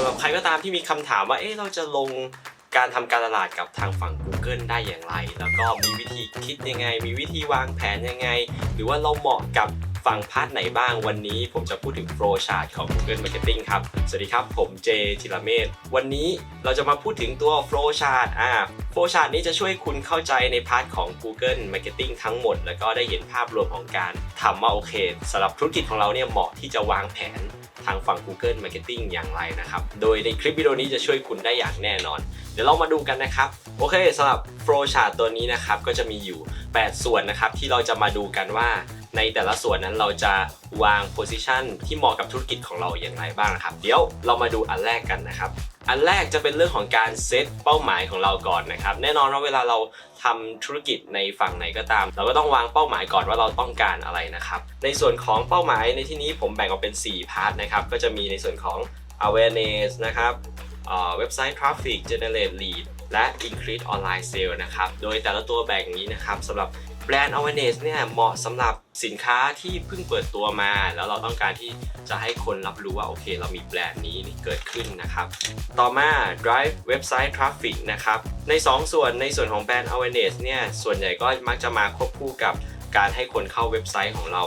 สำหรับใครก็ตามที่มีคำถามว่า เอ๊ะ เราจะลงการทำการตลาดกับทางฝั่ง Google ได้อย่างไร แล้วก็มีวิธีคิดยังไง มีวิธีวางแผนยังไง หรือว่าเราเหมาะกับฝั่งพาร์ทไหนบ้างวันนี้ผมจะพูดถึง Flow Chart ของ Google Marketing ครับ สวัสดีครับ ผมเจจิรเมธวันนี้เราจะมาพูดถึงตัว Flow Chart อ่า Flow Chart นี้จะช่วยคุณเข้าใจในพาร์ทของ Google Marketing ทั้งหมด แล้วก็ได้เห็นภาพรวมของการทำว่าโอเคสำหรับธุรกิจของเราเนี่ยเหมาะที่จะวางแผน ทางฝั่ง Google Marketing อย่างไรนะครับ โดยในคลิปวิดีโอนี้จะช่วยคุณได้อย่างแน่นอน เดี๋ยวเรามาดูกันนะครับ โอเคสำหรับ Flow Chart ตัวนี้นะครับก็จะมีอยู่ 8 ส่วนนะครับที่เราจะมาดูกันว่าในแต่ละส่วนนั้นเราจะวาง position ที่เหมาะกับธุรกิจของเราอย่างไรบ้างนะครับ เดี๋ยวเรามาดูอันแรกกันนะครับ อันแรกจะเป็นเรื่องของการเซตเป้าหมายของเราก่อนนะครับ แน่นอนว่าเวลาเรา ทำธุรกิจในฝั่งไหนก็ตาม เราก็ต้องวางเป้าหมายก่อนว่าเราต้องการอะไรนะครับในส่วนของเป้าหมายในที่นี้ผมแบ่งออกเป็น 4 พาร์ทนะครับก็จะมีในส่วนของ awareness นะครับเว็บไซต์ traffic generate lead และ increase online sale นะครับ โดยแต่ละตัวแบ่งนี้นะครับสำหรับ แบรนด์ awareness เนี่ยเหมาะสำหรับสินค้าที่เพิ่งเปิดตัวมา แล้วเราต้องการที่จะให้คนรับรู้ว่าโอเค เรามีแบรนด์นี้เกิดขึ้นนะครับ ต่อมา drive website traffic นะครับใน 2 ส่วนในส่วนของแบรนด์ awareness เนี่ยส่วนใหญ่ก็มักจะมาควบคู่กับการให้คนเข้าเว็บไซต์ของเรา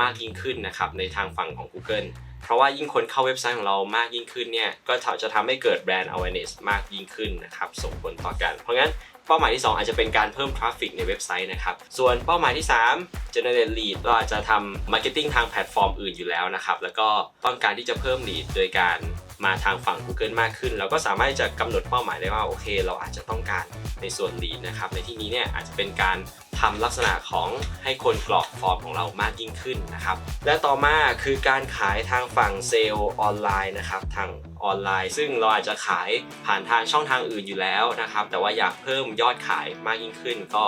มากยิ่งขึ้นนะครับในทางฝั่งของ Google เพราะว่ายิ่งคนเข้าเว็บไซต์ของเรามากยิ่งขึ้นเนี่ยก็จะทำให้เกิดแบรนด์ awareness มากยิ่งขึ้นนะครับส่งผลต่อกัน เพราะงั้น เป้าหมายที่ 2 อาจจะเป็นการเพิ่มทราฟฟิกในเว็บไซต์นะครับส่วนเป้าหมายที่ 3 generate lead เราอาจจะทำ marketing ทางแพลตฟอร์มอื่นอยู่แล้วนะครับแล้วก็ต้องการที่จะเพิ่ม lead โดยการ มาทางฝั่ง Google มากขึ้น เราก็สามารถจะกำหนดเป้าหมายได้ว่าโอเค เราอาจจะต้องการในส่วน lead นะครับ ในที่นี้เนี่ยอาจจะเป็นการทำลักษณะของให้คนกรอกฟอร์มของเรามากยิ่งขึ้นนะครับ และต่อมาคือการขายทางฝั่งเซลล์ออนไลน์นะครับทางออนไลน์ ซึ่งเราอาจจะขายผ่านทางช่องทางอื่นอยู่แล้วนะครับ แต่ว่าอยากเพิ่มยอดขายมากยิ่งขึ้น ก็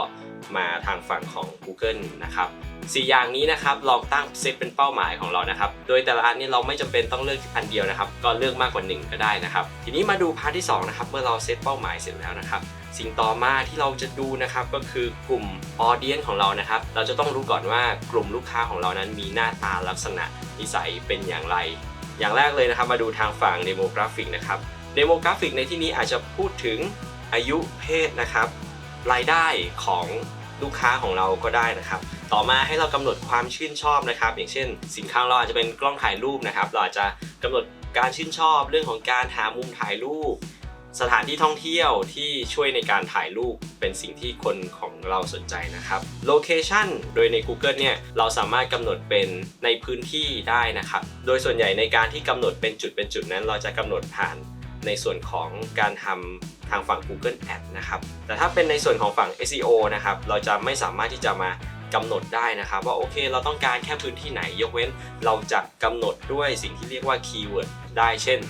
มาทางฝั่งของ Google นะครับ สี่อย่างนี้นะครับลองตั้งเซตเป็นเป้าหมายของเรานะครับ โดยแต่ละอันนี้เราไม่จำเป็นต้องเลือกอันเดียวนะครับ ก็เลือกมากกว่า 1 ก็ได้นะครับ ทีนี้มาดูพาร์ทที่2นะครับ เมื่อเราเซตเป้าหมายเสร็จแล้วนะครับ สิ่งต่อมาที่เราจะดูนะครับก็คือกลุ่มออเดียนของเรานะครับ เราจะต้องรู้ก่อนว่ากลุ่มลูกค้าของเรานั้นมีหน้าตาลักษณะนิสัยเป็นอย่างไร อย่างแรกเลยนะครับ มาดูทางฝั่งเดโมกราฟิกนะครับเดโมกราฟิกในที่นี้อาจจะพูดถึงอายุเพศนะครับ รายได้ของลูกค้าของเราก็ได้นะครับ ต่อมาให้เรากำหนดความชื่นชอบนะครับ อย่างเช่น สินค้าเราอาจจะเป็นกล้องถ่ายรูปนะครับ เราอาจจะกำหนดการชื่นชอบเรื่องของการหามุมถ่ายรูป สถานที่ท่องเที่ยวที่ช่วยในการถ่ายรูปเป็นสิ่งที่คนของเราสนใจนะครับ Location โดยใน Google เนี่ยเราสามารถกำหนดเป็นในพื้นที่ได้นะครับ โดยส่วนใหญ่ในการที่กำหนดเป็นจุดเป็นจุดนั้น เราจะกำหนดผ่านในส่วนของการทำทางฝั่ง Google Ad นะครับ แต่ถ้าเป็นในส่วนของฝั่ง SEO นะครับ เราจะไม่สามารถที่จะมา กำหนดได้นะครับ ว่าโอเคเราต้องการแค่พื้นที่ไหนยกเว้น เราจะกำหนดด้วยสิ่งที่เรียกว่า Keyword ได้เช่น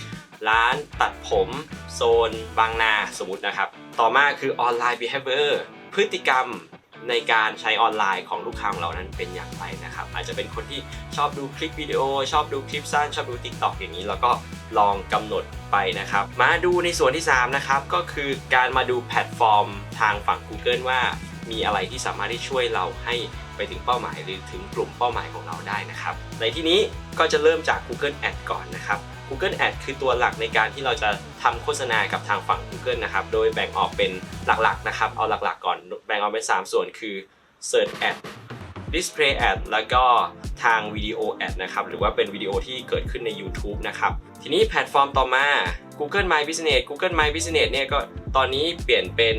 ร้านตัดผมโซน บางนาสมมตินะครับ ต่อมาคือออนไลน์ behavior พฤติกรรมในการใช้ออนไลน์ของลูกค้าของเรานั้นเป็นอย่างไรนะครับ อาจจะเป็นคนที่ชอบดูคลิปวิดีโอ ชอบดูคลิปสั้น ชอบดู TikTok อย่างนี้เราก็ลองกำหนดไปนะครับ มาดูในส่วนที่ 3 นะครับ ก็คือการมาดูแพลตฟอร์มทางฝั่ง Google ว่า มีอะไรที่สามารถที่ช่วยเราให้ไปถึงเป้าหมายหรือถึงกลุ่มเป้าหมายของเราได้นะครับ ในที่นี้ก็จะเริ่มจาก Google Ad ก่อนนะครับ Google Ad คือตัวหลักในการที่เราจะทำโฆษณากับทางฝั่ง Google นะครับ โดยแบ่งออกเป็นหลักๆนะครับ เอาหลักๆก่อน แบ่งออกเป็น 3 ส่วนคือ Search Ad Display Ad แล้วก็ทางวิดีโอ Ad นะครับ หรือว่าเป็นวิดีโอที่เกิดขึ้นใน YouTube นะครับ ทีนี้แพลตฟอร์มต่อมา Google My Business Google My Business เนี่ยก็ตอนนี้เปลี่ยนเป็น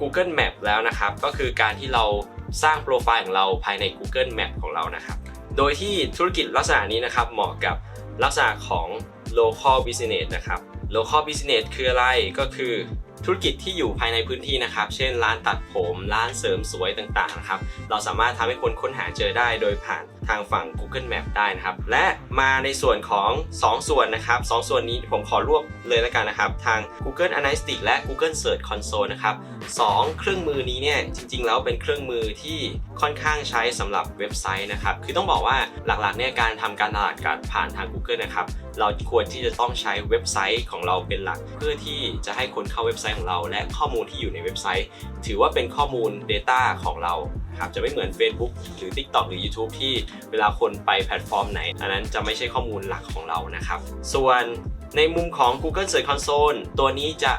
Google Map แล้วนะครับ ก็คือการที่เราสร้างโปรไฟล์ของเราภายใน Google Map ของเรานะครับ โดยที่ธุรกิจลักษณะนี้นะครับ เหมาะกับลักษณะของ local business นะครับ local business คืออะไรก็คือธุรกิจที่อยู่ภายในพื้นที่นะครับ เช่น ร้านตัดผม ร้านเสริมสวยต่างๆนะครับ เราสามารถทำให้คนค้นหาเจอได้โดยผ่านทางฝั่ง Google Map ได้นะครับ และมาในส่วนของ 2 ส่วนนะครับ 2 ส่วนนี้ผมขอรวบเลยแล้วกันนะครับ ทาง Google Analytics และ Google Search Console นะครับ 2 เครื่องมือนี้เนี่ยจริง ๆ แล้วเป็นเครื่องมือที่ค่อนข้างใช้สำหรับเว็บไซต์นะครับ คือต้องบอกว่าหลักๆเนี่ยการทำการตลาดการผ่านทาง Google นะครับ เราควรที่จะต้องใช้เว็บไซต์ของเราเป็นหลัก เพื่อที่จะให้คนเข้าเว็บไซต์ของเรา และข้อมูลที่อยู่ในเว็บไซต์ ถือว่าเป็นข้อมูล Data ของเราครับจะไม่เหมือน Facebook หรือ TikTok หรือ YouTube ที่เวลาคนไปแพลตฟอร์มไหน อันนั้นจะไม่ใช่ข้อมูลหลักของเรานะครับ ส่วนในมุมของ Google Search Console ตัวนี้จะ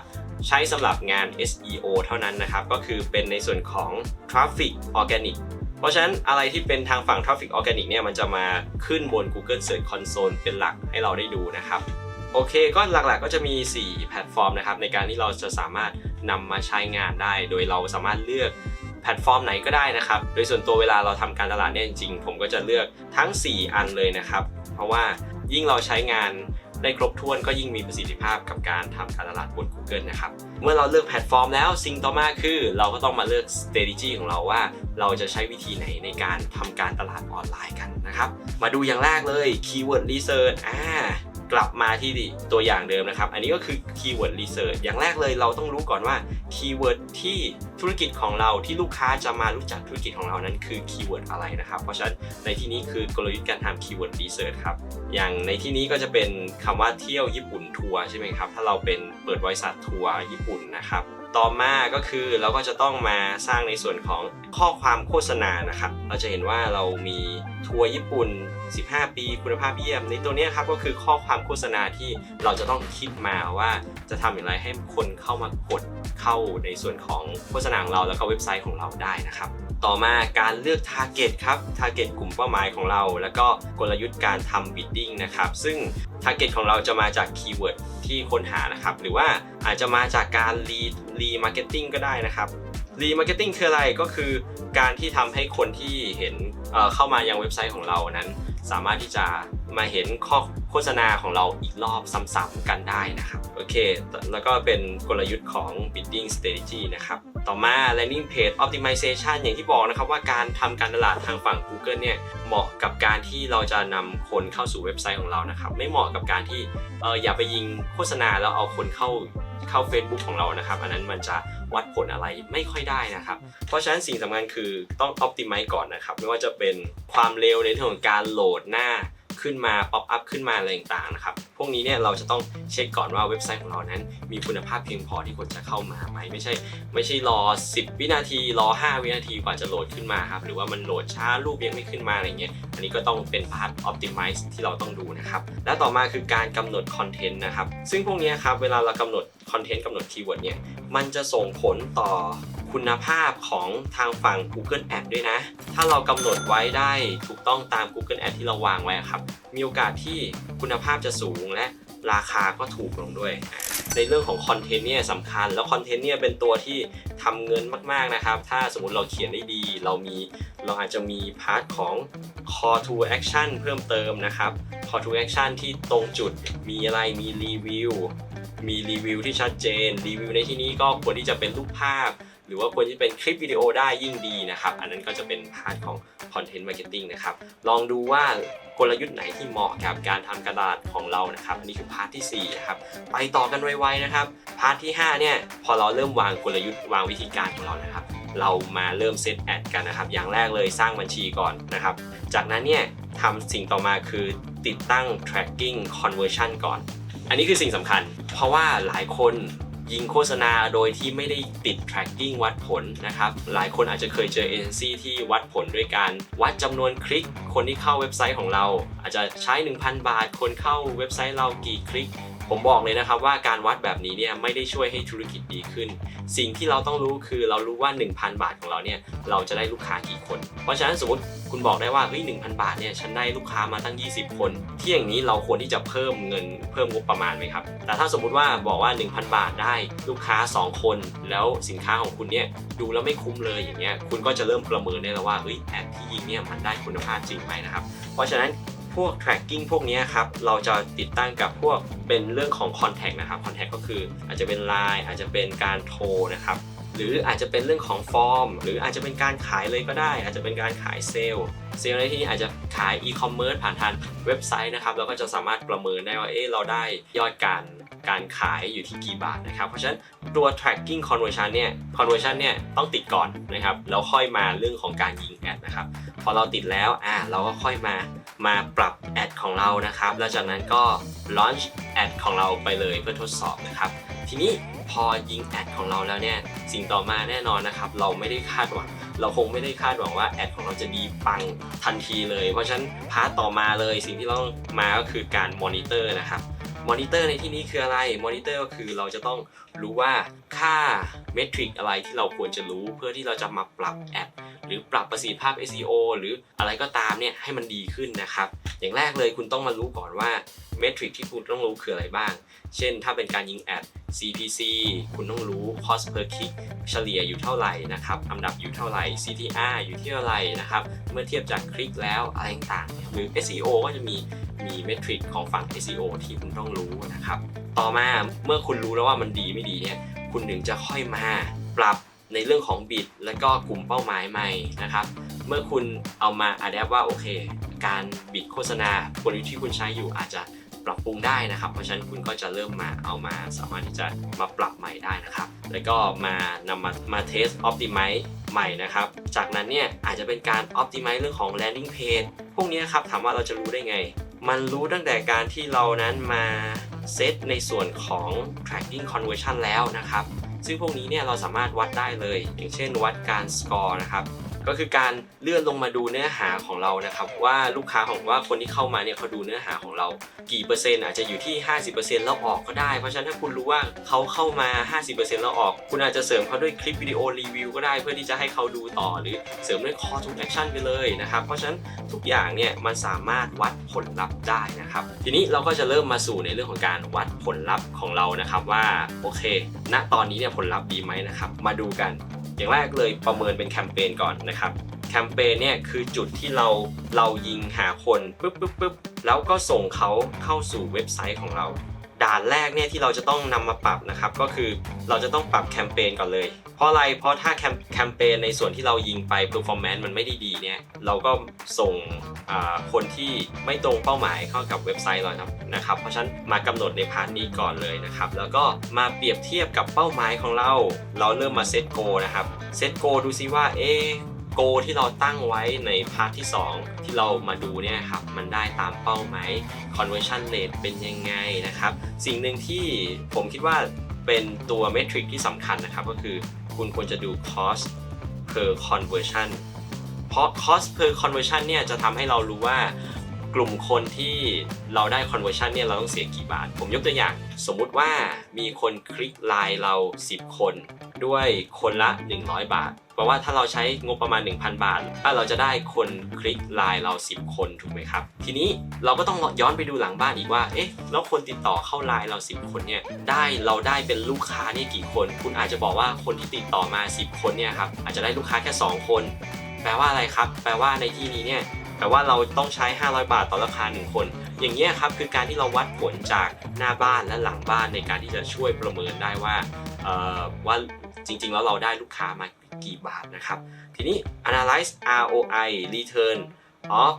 ใช้สำหรับงาน SEO เท่านั้นนะครับ ก็คือเป็นในส่วนของ Traffic Organic เพราะฉะนั้นอะไรที่เป็นทางฝั่ง Traffic Organic เนี่ยมันจะมาขึ้นบน Google Search Console เป็นหลักให้เราได้ดูนะครับโอเคก็หลักๆก็จะมี 4 แพลตฟอร์มนะครับในการที่เราจะสามารถนำมาใช้งานได้ โดยเราสามารถเลือก แพลตฟอร์มไหนก็ได้นะครับ โดยส่วนตัวเวลาเราทำการตลาดเนี่ยจริงๆ ผมก็จะเลือกทั้ง 4 อันเลยนะครับ เพราะว่ายิ่งเราใช้งานได้ครบถ้วนก็ยิ่งมีประสิทธิภาพกับการทำการตลาดบน Google นะครับ เมื่อเราเลือกแพลตฟอร์มแล้วสิ่งต่อมาคือ เราก็ต้องมาเลือก strategy ของเราว่า เราจะใช้วิธีไหนในการทำการตลาดออนไลน์กันนะครับ มาดูอย่างแรกเลย keyword research อ่า กลับมาที่ตัวอย่างเดิมนะครับ อันนี้ก็คือ keyword research อย่างแรกเลยเราต้องรู้ก่อนว่า keyword ที่ธุรกิจของเราที่ลูกค้าจะมารู้จักธุรกิจของเรานั้นคือ keyword อะไรนะครับ เพราะฉะนั้นในที่นี้คือกลยุทธ์การทำ keyword research ครับ อย่างในที่นี้ก็จะเป็นคำว่าเที่ยวญี่ปุ่นทัวร์ใช่ไหมครับ ถ้าเราเป็นเปิดบริษัททัวร์ญี่ปุ่นนะครับ ต่อมาก็คือเราก็จะต้องมาสร้างในส่วนของข้อความโฆษณานะครับ เราจะเห็นว่าเรามีทัวร์ญี่ปุ่น 15 ปีคุณภาพเยี่ยม ในตัวเนี้ยครับก็คือข้อความโฆษณาที่เราจะต้องคิดมาว่าจะทำอย่างไรให้คนเข้ามากดเข้าในส่วนของโฆษณาของเราแล้วก็เว็บไซต์ของเราได้นะครับ ต่อมาการเลือก Target ครับ Target กลุ่มเป้าหมายของเรา แล้วก็กลยุทธ์การทำ bidding นะครับ ซึ่ง Target ของเราจะมาจากคีย์เวิร์ดที่ค้นหานะครับ หรือว่าอาจจะมาจากการ lead lead marketing ก็ได้นะครับ lead marketing คืออะไรก็คือการที่ทำให้คนที่เห็นเเข้ามายังเว็บไซต์ของเรานั้น สามารถที่จะมาเห็นข้อโฆษณาของเราอีกรอบซ้ำๆกันได้นะครับ โอเค แล้วก็เป็นกลยุทธ์ของ bidding strategy นะครับ ต่อมา landing page optimization อย่างที่บอกนะครับว่าการทำการตลาดทางฝั่ง Google เนี่ยเหมาะกับการที่เราจะนำคนเข้าสู่เว็บไซต์ของเรานะครับไม่เหมาะกับการที่เอออย่าไปยิงโฆษณาแล้วเอาคนเข้าเข้า Facebook ของเรานะครับ อันนั้นมันจะวัดผลอะไรไม่ค่อยได้นะครับ เพราะฉะนั้นสิ่งสำคัญคือต้อง optimize ก่อนนะครับ ไม่ว่าจะเป็นความเร็วในเรื่องของการโหลดหน้า ขึ้นมาป๊อปอัพขึ้นมาอะไรต่างๆนะครับ พวกนี้เนี่ยเราจะต้องเช็คก่อนว่าเว็บไซต์ของเรานั้น มีคุณภาพเพียงพอที่คนจะเข้ามาไหมไม่ใช่ ไม่ใช่รอ 10 วินาทีรอ 5 วินาทีกว่าจะโหลดขึ้นมาครับหรือว่ามันโหลดช้ารูปยังไม่ขึ้นมาอะไรเงี้ยอันนี้ก็ต้องเป็นพาร์ท optimize ที่เราต้องดูนะครับและต่อมาคือการกำหนดคอนเทนต์นะครับซึ่งพวกนี้ครับเวลาเรากำหนดคอนเทนต์กำหนดคีย์เวิร์ดเนี่ยมันจะส่งผลต่อ คุณภาพของทางฝั่ง Google Ad ด้วยนะ ถ้าเรากำหนดไว้ได้ถูกต้องตาม Google Ad ที่เราวางไว้ครับ มีโอกาสที่คุณภาพจะสูงและราคาก็ถูกลงด้วย ในเรื่องของคอนเทนต์เนี่ยสำคัญ แล้วคอนเทนต์เนี่ยเป็นตัวที่ทำเงินมากๆนะครับ ถ้าสมมติเราเขียนได้ดี เรามีเราอาจจะมีพาร์ทของ call to action เพิ่มเติมนะครับ call to action ที่ตรงจุดมีอะไรมีรีวิวมีรีวิวที่ชัดเจนรีวิวในที่นี้ก็ควรที่จะเป็นรูปภาพ รือว่าควรที่เป็นคลิปวิดีโอได้ยิ่งดีนะครับ อันนั้นก็จะเป็นพาร์ทของ Content Marketing นะครับ ลองดูว่ากลยุทธ์ไหนที่เหมาะกับการทำกรตลาดของเรานะครับอันนี้คือพาร์ทที่4นะครับไปต่อกันไวๆนะครับ พาร์ทที่ 5 เนี่ย พอเราเริ่มวางกลยุทธ์วางวิธีการของเรานะครับ เรามาเริ่มเซตแอดกันนะครับ อย่างแรกเลยสร้างบัญชีก่อนนะครับ จากนั้นเนี่ยทำสิ่งต่อมาคือติดตั้ง tracking conversion ก่อน อันนี้คือสิ่งสำคัญ เพราะว่าหลายคน ยิงโฆษณาโดยที่ไม่ได้ติด tracking วัดผลนะครับ หลายคนอาจจะเคยเจอเอเจนซี่ที่วัดผลด้วยการวัดจำนวนคลิก คนที่เข้าเว็บไซต์ของเรา อาจจะใช้ 1,000 บาท คนเข้าเว็บไซต์เรากี่คลิก ผมบอกเลยนะครับว่าการวัดแบบนี้เนี่ยไม่ได้ช่วยให้ธุรกิจดีขึ้น สิ่งที่เราต้องรู้คือเรารู้ว่า 1,000 บาทของเราเนี่ยเราจะได้ลูกค้ากี่คน เพราะฉะนั้นสมมติคุณบอกได้ว่าเฮ้ย1,000บาทเนี่ยฉันได้ลูกค้ามาตั้ง 20 คน ที่อย่างนี้เราควรที่จะเพิ่มเงินเพิ่มงบประมาณไหมครับ แต่ถ้าสมมุติว่าบอกว่า 1,000 บาทได้ลูกค้า 2 คน แล้วสินค้าของคุณเนี่ยดูแล้วไม่คุ้มเลยอย่างเงี้ยคุณก็จะเริ่มประเมินได้แล้วว่าเฮ้ยแอดที่ยิงเนี่ยมันได้คุณภาพจริงไหมนะครับเพราะฉะนั้น พวก tracking พวกนี้ครับ เราจะติดตั้งกับพวกเป็นเรื่องของ contact นะครับ contact ก็คืออาจจะเป็น Line อาจจะเป็นการโทรนะครับ หรืออาจจะเป็นเรื่องของฟอร์ม หรืออาจจะเป็นการขายเลยก็ได้ อาจจะเป็นการขายเซลล์เซลล์ในที่นี้อาจจะขายอีคอมเมิร์ซผ่านทางเว็บไซต์นะครับแล้วก็จะสามารถประเมินได้ว่าเอ๊ะเราได้ยอดการการขายอยู่ที่กี่บาทนะครับ เพราะฉะนั้นตัว tracking conversion เนี่ย conversion เนี่ยต้องติดก่อนนะครับ แล้วค่อยมาเรื่องของการยิงแอดนะครับ พอเราติดแล้วอ่าเราก็ค่อยมา มาปรับแอดของเรานะครับแล้วจากนั้นก็ launch แอดของเราไปเลยเพื่อทดสอบนะครับ ทีนี้พอยิงแอดของเราแล้วเนี่ยสิ่งต่อมาแน่นอนนะครับ เราไม่ได้คาดหวัง เราคงไม่ได้คาดหวังว่าแอดของเราจะดีปังทันทีเลย เพราะฉะนั้นพาร์ตต่อมาเลยสิ่งที่เราต้องมาก็คือการมอนิเตอร์นะครับมอนิเตอร์ในที่นี้คืออะไร มอนิเตอร์ก็คือเราจะต้องรู้ว่าค่าเมทริกอะไรที่เราควรจะรู้เพื่อที่เราจะมาปรับแอด หรือปรับประสิทธิภาพ SEO หรืออะไรก็ตามเนี่ยให้มันดีขึ้นนะครับ อย่างแรกเลยคุณต้องมารู้ก่อนว่าเมทริกที่คุณต้องรู้คืออะไรบ้าง เช่น ถ้าเป็นการยิงแอด CPC คุณต้องรู้ cost per click เฉลี่ยอยู่เท่าไหร่นะครับ อันดับอยู่เท่าไหร่ CTR อยู่ที่เท่าไหร่นะครับ เมื่อเทียบจากคลิกแล้วอะไรต่างๆ หรือ SEO ก็จะมีมีเมทริกของฝั่ง SEO ที่คุณต้องรู้นะครับ ต่อมาเมื่อคุณรู้แล้วว่ามันดีไม่ดีเนี่ย คุณถึงจะค่อยมาปรับ ในเรื่องของบิดและก็กลุ่มเป้าหมายใหม่นะครับ เมื่อคุณเอามาอัดแอปว่าโอเค การบิดโฆษณากลยุทธ์ที่คุณใช้อยู่อาจจะปรับปรุงได้นะครับ เพราะฉะนั้นคุณก็จะเริ่มมาเอามาสามารถที่จะมาปรับใหม่ได้นะครับ แล้วก็มานำมามาเทสออ t ติ i z e ใหม่นะครับ จากนั้นเนี่ยอาจจะเป็นการออ t ติ i z e เรื่องของ landing page พวกนี้ครับถามว่าเราจะรู้ได้ไง มันรู้ตั้งแต่การที่เรานั้นมาเซตในส่วนของ tracking conversion แล้วนะครับ ซึ่งพวกนี้เนี่ยเราสามารถวัดได้เลย อย่างเช่นวัดการสกอร์นะครับ ก็คือการเลื่อนลงมาดูเนื้อหาของเรานะครับ ว่าลูกค้าของว่าคนที่เข้ามาเนี่ยเขาดูเนื้อหาของเรา กี่เปอร์เซ็นต์อาจจะอยู่ที่ 50%แล้วออกก็ได้ เพราะฉะนั้นถ้าคุณรู้ว่าเขาเข้ามา 50%แล้วออก คุณอาจจะเสริมเขาด้วยคลิปวิดีโอรีวิวก็ได้เพื่อที่จะให้เขาดูต่อหรือเสริมด้วย call to action ไปเลยนะครับเพราะฉะนั้นทุกอย่างเนี่ยมันสามารถวัดผลลัพธ์ได้นะครับ ทีนี้เราก็จะเริ่มมาสู่ในเรื่องของการวัดผลลัพธ์ของเรานะครับว่าโอเค ณตอนนี้เนี่ยผลลัพธ์ดีไหมนะครับ มาดูกัน อย่างแรกเลยประเมินเป็นแคมเปญก่อนนะครับแคมเปญเนี่ยคือจุดที่เราเรายิงหาคนปุ๊บปุ๊บปุ๊บแล้วก็ส่งเขาเข้าสู่เว็บไซต์ของเรา ด่านแรกเนี่ยที่เราจะต้องนำมาปรับนะครับก็คือเราจะต้องปรับแคมเปญก่อนเลย เพราะอะไรเพราะถ้าแคมแคมเปญในส่วนที่เรายิงไป performance มันไม่ได้ดีเนี่ยเราก็ส่งคนที่ไม่ตรงเป้าหมายเข้ากับเว็บไซต์เราครับนะครับ เพราะฉะนั้นมากำหนดในพาร์ทนี้ก่อนเลยนะครับแล้วก็มาเปรียบเทียบกับเป้าหมายของเรา เราเริ่มมาเซตโกนะครับ เซตโกดูซิว่า เอ๊โกที่เราตั้งไว้ในพาร์ทที่ 2 ที่เรามาดูเนี่ยครับมันได้ตามเป้าไหม conversion rate เป็นยังไงนะครับ สิ่งหนึ่งที่ผมคิดว่าเป็นตัวเมทริกที่สำคัญนะครับ ก็คือคุณควรจะดู cost per conversion เพราะ cost per conversion เนี่ยจะทำให้เรารู้ว่า กลุ่มคนที่เราได้ conversion เนี่ยเราต้องเสียกี่บาท ผมยกตัวอย่าง สมมุติว่ามีคนคลิกไลน์เรา 10 คนด้วยคนละ 100 บาทแปลว่าถ้าเราใช้งบประมาณ 1,000 บาท ถ้าเราจะได้คนคลิกไลน์เรา 10 คนถูกไหมครับ ทีนี้เราก็ต้องย้อนไปดูหลังบ้านอีกว่า เอ๊ะ แล้วคนติดต่อเข้าไลน์เรา 10 คนเนี่ย ได้เราได้เป็นลูกค้านี่กี่คน คุณอาจจะบอกว่าคนที่ติดต่อมา 10 คนเนี่ยครับ อาจจะได้ลูกค้าแค่ 2 คน แปลว่าอะไรครับ แปลว่าในที่นี้เนี่ย แต่ว่าเราต้องใช้ 500 บาทต่อราคา 1 คน อย่างนี้ครับคือการที่เราวัดผลจากหน้าบ้านและหลังบ้านในการที่จะช่วยประเมินได้ว่าว่าจริงๆ แล้วเราได้ลูกค้ามากี่บาทนะครับ ทีนี้ analyze ROI return of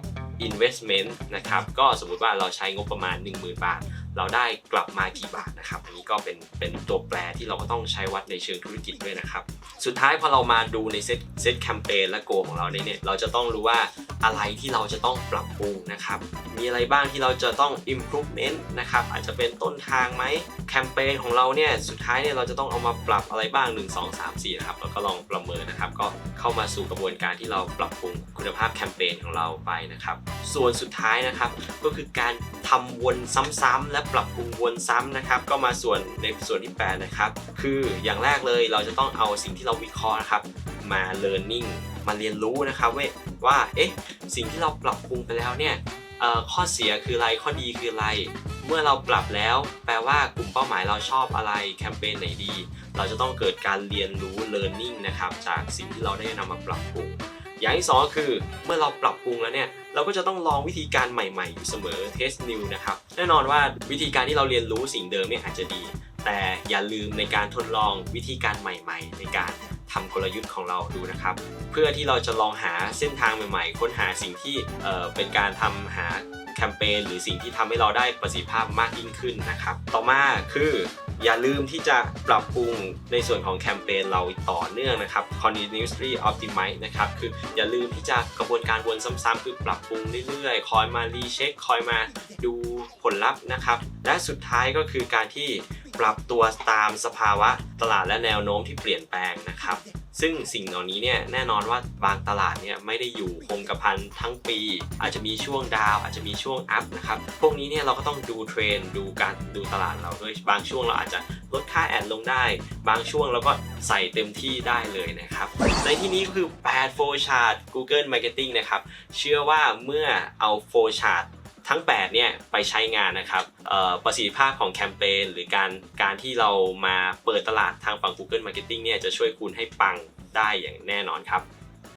investment นะครับ ก็สมมุติว่าเราใช้งบประมาณ 10,000 บาท เราได้กลับมากี่บาทนะครับอันนี้ก็เป็นเป็นตัวแปรที่เราก็ต้องใช้วัดในเชิงธุรกิจด้วยนะครับ สุดท้ายพอเรามาดูในเซตเซตแคมเปญและโกของเราเนี่ยเราจะต้องรู้ว่าอะไรที่เราจะต้องปรับปรุงนะครับ มีอะไรบ้างที่เราจะต้อง improvement นะครับ อาจจะเป็นต้นทางไหมแคมเปญของเราเนี่ยสุดท้ายเนี่ยเราจะต้องเอามาปรับอะไรบ้าง 1 2 3 4นะครับแล้วก็ลองประเมินนะครับ ก็เข้ามาสู่กระบวนการที่เราปรับปรุงคุณภาพแคมเปญของเราไปนะครับ ส่วนสุดท้ายนะครับก็คือการทำวนซ้ำๆและปรับปรุงวนซ้ำนะครับ ก็มาส่วนในส่วนที่8นะครับ คืออย่างแรกเลยเราจะต้องเอาสิ่งที่เราวิเคราะห์นะครับ มา learning มาเรียนรู้นะครับเว้ยว่าเอ๊ะสิ่งที่เราปรับปรุงไปแล้วเนี่ยข้อเสียคืออะไรข้อดีคืออะไร เมื่อเราปรับแล้ว แปลว่ากลุ่มเป้าหมายเราชอบอะไรแคมเปญไหนดี เราจะต้องเกิดการเรียนรู้ learning นะครับจากสิ่งที่เราได้นำมาปรับปรุง อย่างที่สองก็คือเมื่อเราปรับปรุงแล้วเนี่ยเราก็จะต้องลองวิธีการใหม่ๆอยู่เสมอ test new นะครับ แน่นอนว่าวิธีการที่เราเรียนรู้สิ่งเดิมเนี่ยอาจจะดี แต่อย่าลืมในการทดลองวิธีการใหม่ ๆ ในการทำกลยุทธ์ของเราดูนะครับ เพื่อที่เราจะลองหาเส้นทางใหม่ๆ ค้นหาสิ่งที่เเป็นการทำหาแคมเปญหรือสิ่งที่ทำให้เราได้ประสิทธิภาพมากยิ่งขึ้นนะครับ ต่อมาคือ อย่าลืมที่จะปรับปรุงในส่วนของแคมเปญเราต่อเนื่องนะครับ continuously optimize นะครับ คืออย่าลืมที่จะกระบวนการวนซ้ำๆคือปรับปรุงเรื่อยๆ คอยมารีเช็ค คอยมาดูผลลัพธ์นะครับ และสุดท้ายก็คือการที่ปรับตัวตามสภาวะตลาดและแนวโน้มที่เปลี่ยนแปลงนะครับ ซึ่งสิ่งเหล่านี้เนี่ยแน่นอนว่าบางตลาดเนี่ยไม่ได้อยู่คงกระพันทั้งปี อาจจะมีช่วงดาว อาจจะมีช่วงอัพนะครับพวกนี้เนี่ยเราก็ต้องดูเทรนด์ดูการดูตลาดเราด้วยบางช่วงเราอาจจะลดค่าแอดลงได้ บางช่วงเราก็ใส่เต็มที่ได้เลยนะครับ ในที่นี้คือ8 flow chart Google Marketing นะครับเชื่อว่าเมื่อเอา flow chart ทั้ง 8 เนี่ยไปใช้งานนะครับประสิทธิภาพของแคมเปญหรือการการที่เรามาเปิดตลาดทางฝั่ง Google Marketing เนี่ยจะช่วยคุณให้ปังได้อย่างแน่นอนครับ